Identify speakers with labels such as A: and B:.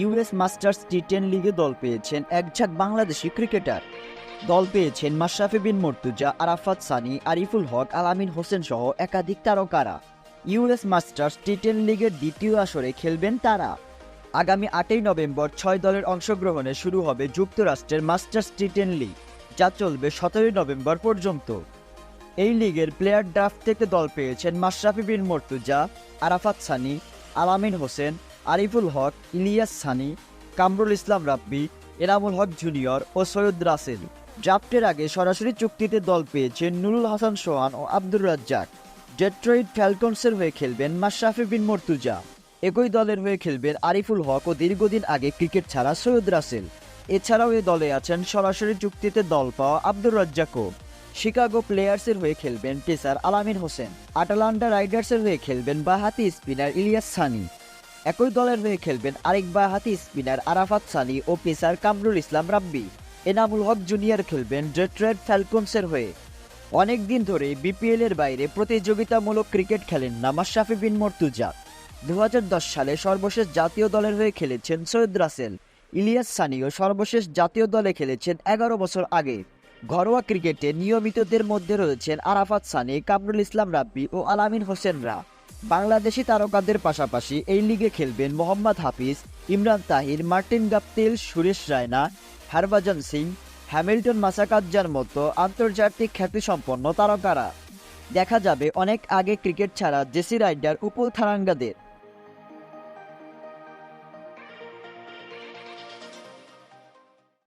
A: US masters T ten লিগে দল পেয়েছেন একঝাঁক বাংলাদেশি ক্রিকেটার। দল পেয়েছেন মাশরাফি বিন মর্তুজা, আরাফাত সানি, আরিফুল হক, আলামিন হোসেন সহ একাধিক তারকারা। ইউএস মাস্টার্স টি টেন লিগের দ্বিতীয় আসরে খেলবেন তারা। আগামী আটই নভেম্বর ছয় দলের অংশগ্রহণে শুরু হবে যুক্তরাষ্ট্রের মাস্টার্স টি টেন লিগ, যা চলবে সতেরোই নভেম্বর পর্যন্ত। এই লিগের প্লেয়ার ড্রাফট থেকে দল পেয়েছেন মাশরাফি বিন মর্তুজা, আরাফাত সানি, আলামিন হোসেন আরিফুল হক, ইলিয়াস সানি, কামরুল ইসলাম রাব্বি, এনামুল হক জুনিয়র ও সৈয়দ রাসেল। ড্রাফটের আগে সরাসরি চুক্তিতে দল পেয়েছেন নুরুল হাসান সোহান ও আব্দুর রাজ্জাক। ডেট্রয়েড ফ্যালকনসের হয়ে খেলবেন মাশরাফি বিন মর্তুজা। একই দলের হয়ে খেলবেন আরিফুল হক ও দীর্ঘদিন আগে ক্রিকেট ছাড়া সৈয়দ রাসেল। এছাড়াও এ দলে আছেন সরাসরি চুক্তিতে দল পাওয়া আব্দুর রাজ্জাকও। শিকাগো প্লেয়ার্সের হয়ে খেলবেন পেসার আলামিন হোসেন। আটালান্ডা রাইডার্সের হয়ে খেলবেন বাহাতি স্পিনার ইলিয়াস সানি। একই দলের হয়ে খেলবেন আরেক বাহাতি স্পিনার আরাফাত সানি ও পেসার কামরুল ইসলাম রাব্বি। এনামুল হক জুনিয়র খেলবেন ডেট্রয়েড ফ্যালকনসের হয়ে। অনেক দিন ধরে বিপিএল এর বাইরে প্রতিযোগিতামূলক ক্রিকেট খেলেন না মাশরাফি বিন মর্তুজা। দু হাজার দশ সালে সর্বশেষ জাতীয় দলের হয়ে খেলেছেন সৈয়দ রাসেল। ইলিয়াস সানিও সর্বশেষ জাতীয় দলে খেলেছেন এগারো বছর আগে। ঘরোয়া ক্রিকেটে নিয়মিতদের মধ্যে রয়েছেন আরাফাত সানি, কামরুল ইসলাম রাব্বি ও আলামিন হোসেনরা। বাংলাদেশি তারকাদের পাশাপাশি এই লিগে খেলবেন Mohammad Hafeez, Imran Tahir, Martin Guptill, Suresh Raina Harbhajan Singh, Hamilton মাসাকাজ্জার মতো আন্তর্জাতিক খ্যাতিসম্পন্ন তারকারা। দেখা যাবে অনেক আগে ক্রিকেট ছাড়া জেসি রাইডার, উপল থারাঙ্গাদের।